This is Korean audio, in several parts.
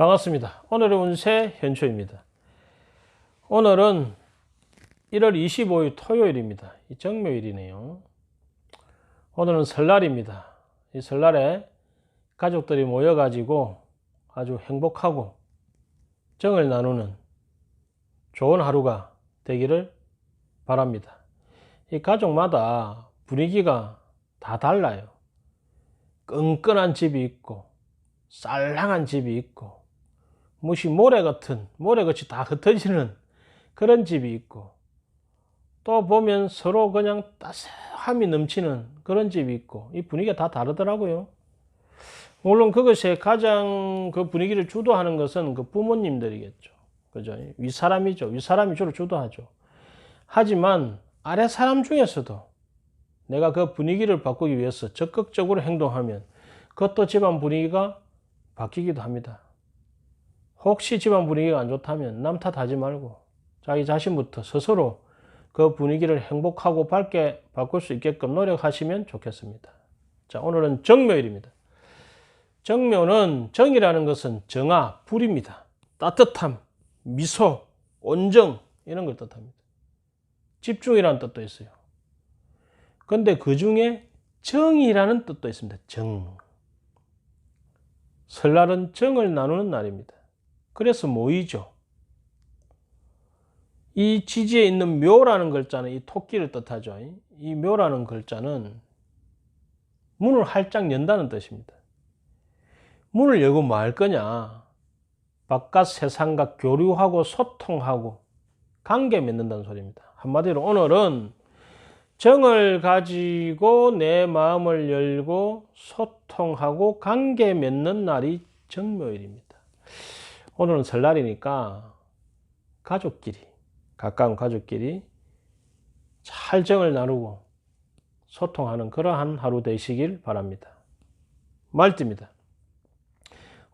반갑습니다. 오늘의 운세 현초입니다. 오늘은 1월 25일 토요일입니다. 이 정묘일이네요. 오늘은 설날입니다. 이 설날에 가족들이 모여가지고 아주 행복하고 정을 나누는 좋은 하루가 되기를 바랍니다. 이 가족마다 분위기가 다 달라요. 끈끈한 집이 있고, 쌀랑한 집이 있고, 무시 모래 같은, 모래같이 다 흩어지는 그런 집이 있고, 또 보면 서로 그냥 따스함이 넘치는 그런 집이 있고, 이 분위기가 다 다르더라고요. 물론 그것에 가장 그 분위기를 주도하는 것은 그 부모님들이겠죠. 그죠? 윗사람이죠. 윗사람이 주로 주도하죠. 하지만 아래 사람 중에서도 내가 그 분위기를 바꾸기 위해서 적극적으로 행동하면 그것도 집안 분위기가 바뀌기도 합니다. 혹시 집안 분위기가 안 좋다면 남 탓하지 말고 자기 자신부터 스스로 그 분위기를 행복하고 밝게 바꿀 수 있게끔 노력하시면 좋겠습니다. 자, 오늘은 정묘일입니다. 정묘는 정이라는 것은 정화, 불입니다. 따뜻함, 미소, 온정 이런 걸 뜻합니다. 집중이라는 뜻도 있어요. 근데 그 중에 정이라는 뜻도 있습니다. 정. 설날은 정을 나누는 날입니다. 그래서 모이죠. 이 지지에 있는 묘라는 글자는 이 토끼를 뜻하죠. 이 묘라는 글자는 문을 활짝 연다는 뜻입니다. 문을 열고 뭐 할 거냐? 바깥 세상과 교류하고 소통하고 관계 맺는다는 소리입니다. 한마디로 오늘은 정을 가지고 내 마음을 열고 소통하고 관계 맺는 날이 정묘일입니다. 오늘은 설날이니까 가족끼리, 가까운 가족끼리 잘 정을 나누고 소통하는 그러한 하루 되시길 바랍니다. 말띠입니다.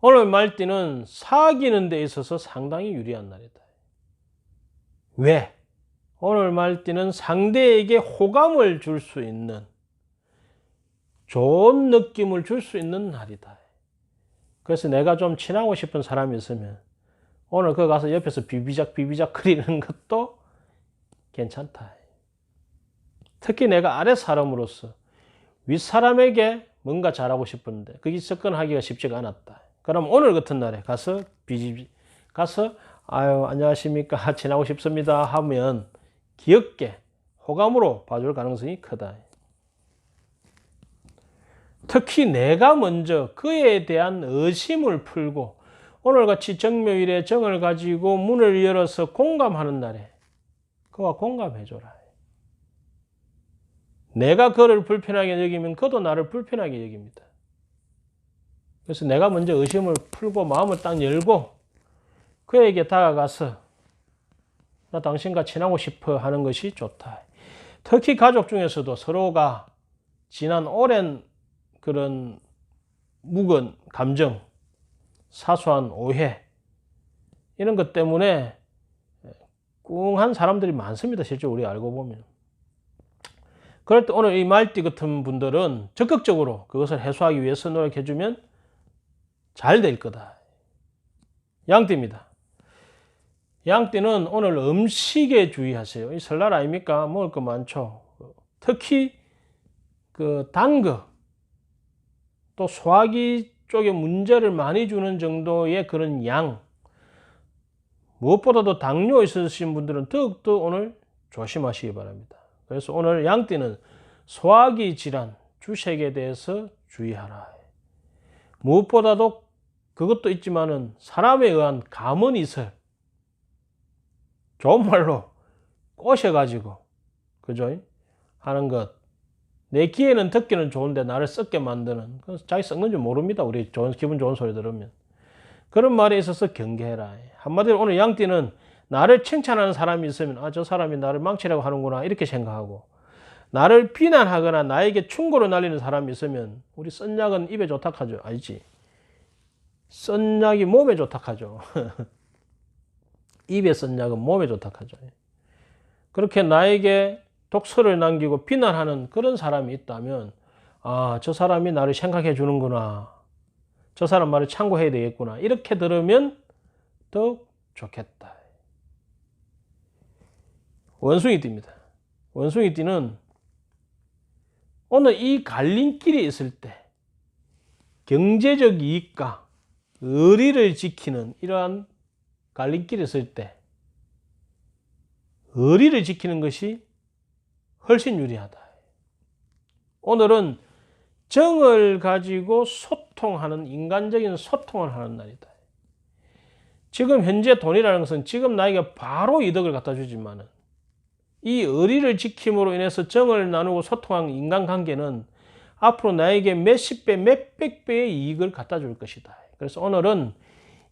오늘 말띠는 사귀는 데 있어서 상당히 유리한 날이다. 왜? 오늘 말띠는 상대에게 호감을 줄 수 있는 좋은 느낌을 줄 수 있는 날이다. 그래서 내가 좀 친하고 싶은 사람이 있으면 오늘 그 가서 옆에서 비비작 비비작 거리는 것도 괜찮다. 특히 내가 아래 사람으로서 윗 사람에게 뭔가 잘하고 싶은데 그게 접근하기가 쉽지가 않았다. 그럼 오늘 같은 날에 가서 비비 가서 아유 안녕하십니까 지나고 싶습니다 하면 귀엽게 호감으로 봐줄 가능성이 크다. 특히 내가 먼저 그에 대한 의심을 풀고 오늘같이 정묘일에 정을 가지고 문을 열어서 공감하는 날에 그와 공감해줘라. 내가 그를 불편하게 여기면 그도 나를 불편하게 여깁니다. 그래서 내가 먼저 의심을 풀고 마음을 딱 열고 그에게 다가가서 나 당신과 친하고 싶어 하는 것이 좋다. 특히 가족 중에서도 서로가 지난 오랜 그런 묵은 감정, 사소한 오해, 이런 것 때문에 꿍한 사람들이 많습니다. 실제 우리 알고 보면. 그럴 때 오늘 이 말띠 같은 분들은 적극적으로 그것을 해소하기 위해서 노력해주면 잘 될 거다. 양띠입니다. 양띠는 오늘 음식에 주의하세요. 이 설날 아닙니까? 먹을 거 많죠. 특히 그 단 거, 또 소화기 쪽에 문제를 많이 주는 정도의 그런 양, 무엇보다도 당뇨 있으신 분들은 더욱더 오늘 조심하시기 바랍니다. 그래서 오늘 양띠는 소화기 질환, 주색에 대해서 주의하라. 무엇보다도 그것도 있지만은 사람에 의한 감언 이설, 좋은 말로 꼬셔가지고, 그죠? 하는 것. 내 귀에는 듣기는 좋은데 나를 썩게 만드는, 그래서 자기 썩는 줄 모릅니다. 우리 좋은, 기분 좋은 소리 들으면. 그런 말에 있어서 경계해라. 한마디로 오늘 양띠는 나를 칭찬하는 사람이 있으면, 아, 저 사람이 나를 망치려고 하는구나. 이렇게 생각하고, 나를 비난하거나 나에게 충고를 날리는 사람이 있으면, 우리 쓴 약은 입에 좋다 하죠. 알지? 쓴 약이 몸에 좋다 하죠. 입에 쓴 약은 몸에 좋다 하죠. 그렇게 나에게 독서를 남기고 비난하는 그런 사람이 있다면, 아, 저 사람이 나를 생각해 주는구나. 저 사람 말을 참고해야 되겠구나. 이렇게 들으면 더 좋겠다. 원숭이 띠입니다. 원숭이 띠는 오늘 이 갈림길이 있을 때 경제적 이익과 의리를 지키는 이러한 갈림길이 있을 때 의리를 지키는 것이 훨씬 유리하다. 오늘은 정을 가지고 소통하는 인간적인 소통을 하는 날이다. 지금 현재 돈이라는 것은 지금 나에게 바로 이득을 갖다 주지만은 이 의리를 지킴으로 인해서 정을 나누고 소통한 인간관계는 앞으로 나에게 몇십 배, 몇백 배의 이익을 갖다 줄 것이다. 그래서 오늘은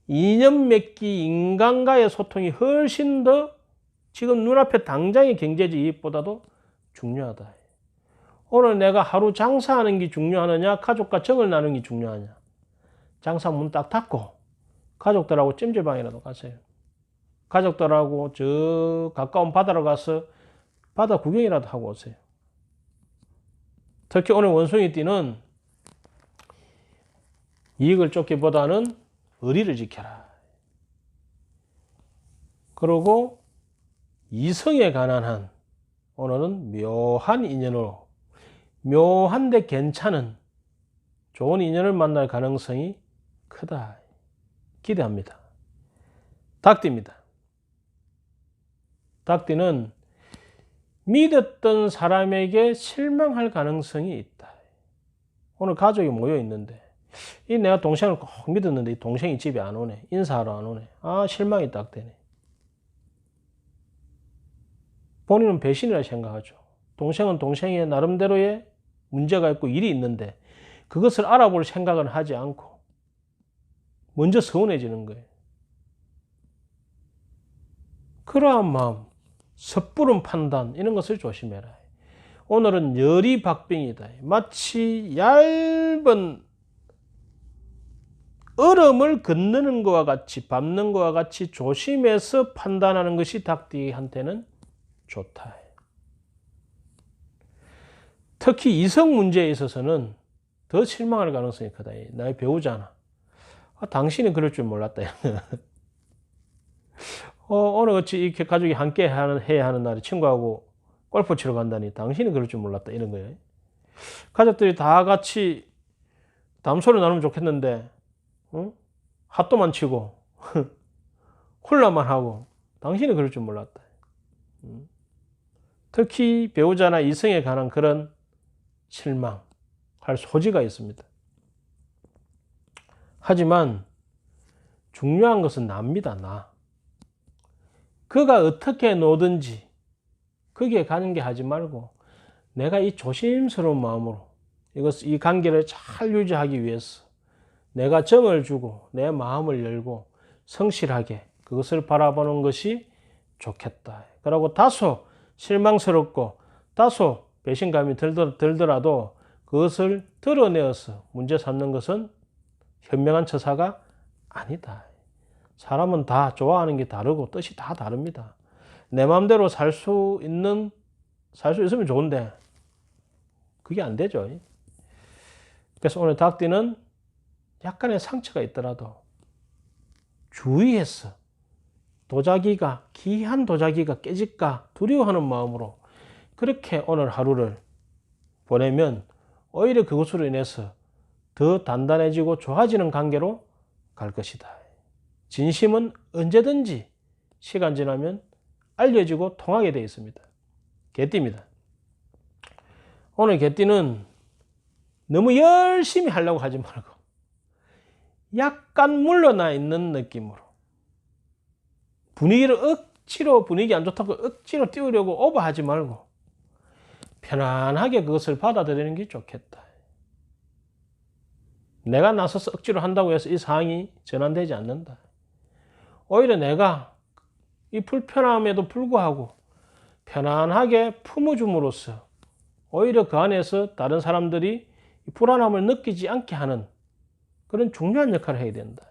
인연 맺기 인간과의 소통이 훨씬 더 지금 눈앞에 당장의 경제적 이익보다도 중요하다. 오늘 내가 하루 장사하는 게 중요하느냐, 가족과 정을 나누는 게 중요하냐. 장사 문 딱 닫고 가족들하고 찜질방이라도 가세요. 가족들하고 저 가까운 바다로 가서 바다 구경이라도 하고 오세요. 특히 오늘 원숭이 띠는 이익을 쫓기보다는 의리를 지켜라. 그리고 이성에 관한 한 오늘은 묘한 인연으로 묘한데 괜찮은 좋은 인연을 만날 가능성이 크다. 기대합니다. 닭띠입니다. 닭띠는 믿었던 사람에게 실망할 가능성이 있다. 오늘 가족이 모여 있는데 이 내가 동생을 꼭 믿었는데 이 동생이 집에 안 오네. 인사하러 안 오네. 아 실망이 딱 되네. 본인은 배신이라 생각하죠. 동생은 동생의 나름대로의 문제가 있고 일이 있는데 그것을 알아볼 생각은 하지 않고 먼저 서운해지는 거예요. 그러한 마음, 섣부른 판단 이런 것을 조심해라. 오늘은 열이 박빙이다. 마치 얇은 얼음을 건너는 것과 같이 밟는 것과 같이 조심해서 판단하는 것이 닭띠한테는 좋다. 특히 이성 문제에 있어서는 더 실망할 가능성이 크다. 나의 배우자나. 아, 당신은 그럴 줄 몰랐다. 어, 오늘 같이 이렇게 가족이 함께 하는, 해야 하는 날에 친구하고 골프 치러 간다니 당신은 그럴 줄 몰랐다. 이런 거예요. 가족들이 다 같이 담소를 나누면 좋겠는데, 어? 핫도만 치고, 콜라만 하고, 당신은 그럴 줄 몰랐다. 음. 특히 배우자나 이성에 관한 그런 실망할 소지가 있습니다. 하지만 중요한 것은 납니다, 나. 그가 어떻게 노든지 거기에 가는 게 하지 말고 내가 이 조심스러운 마음으로 이것 이 관계를 잘 유지하기 위해서 내가 정을 주고 내 마음을 열고 성실하게 그것을 바라보는 것이 좋겠다. 그러고 다소 실망스럽고 다소 배신감이 들더, 들더라도 그것을 드러내어서 문제 삼는 것은 현명한 처사가 아니다. 사람은 다 좋아하는 게 다르고 뜻이 다 다릅니다. 내 마음대로 살 수 있는 살 수 있으면 좋은데 그게 안 되죠. 그래서 오늘 닭띠는 약간의 상처가 있더라도 주의해서 도자기가 귀한 도자기가 깨질까 두려워하는 마음으로 그렇게 오늘 하루를 보내면 오히려 그것으로 인해서 더 단단해지고 좋아지는 관계로 갈 것이다. 진심은 언제든지 시간 지나면 알려지고 통하게 되어 있습니다. 개띠입니다. 오늘 개띠는 너무 열심히 하려고 하지 말고 약간 물러나 있는 느낌으로 분위기를 억지로 분위기 안 좋다고 억지로 띄우려고 오버하지 말고 편안하게 그것을 받아들이는 게 좋겠다. 내가 나서서 억지로 한다고 해서 이 상황이 전환되지 않는다. 오히려 내가 이 불편함에도 불구하고 편안하게 품어줌으로써 오히려 그 안에서 다른 사람들이 불안함을 느끼지 않게 하는 그런 중요한 역할을 해야 된다.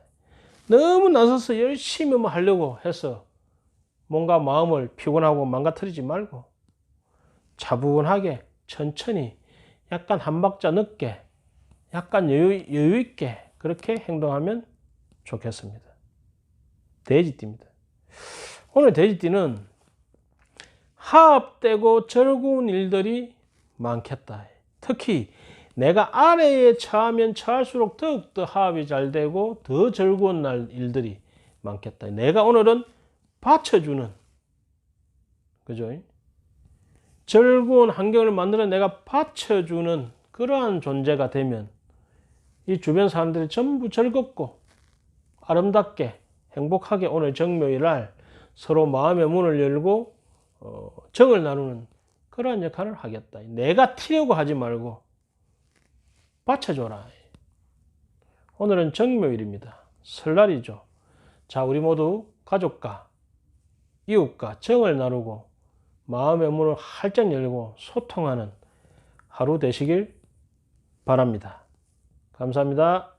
너무 나서서 열심히 뭐 하려고 해서 뭔가 마음을 피곤하고 망가뜨리지 말고 차분하게 천천히 약간 한 박자 늦게 약간 여유, 여유 있게 그렇게 행동하면 좋겠습니다. 돼지띠입니다. 오늘 돼지띠는 하업되고 즐거운 일들이 많겠다. 특히 내가 아래에 처하면 처할수록 더욱더 하업이 잘 되고 더 즐거운 날 일들이 많겠다. 내가 오늘은 받쳐주는 그죠? 즐거운 환경을 만들어 내가 받쳐주는 그러한 존재가 되면 이 주변 사람들이 전부 즐겁고 아름답게 행복하게 오늘 정묘일 날 서로 마음의 문을 열고 어, 정을 나누는 그러한 역할을 하겠다. 내가 튀려고 하지 말고 받쳐줘라. 오늘은 정묘일입니다. 설날이죠. 자, 우리 모두 가족과 이웃과 정을 나누고 마음의 문을 활짝 열고 소통하는 하루 되시길 바랍니다. 감사합니다.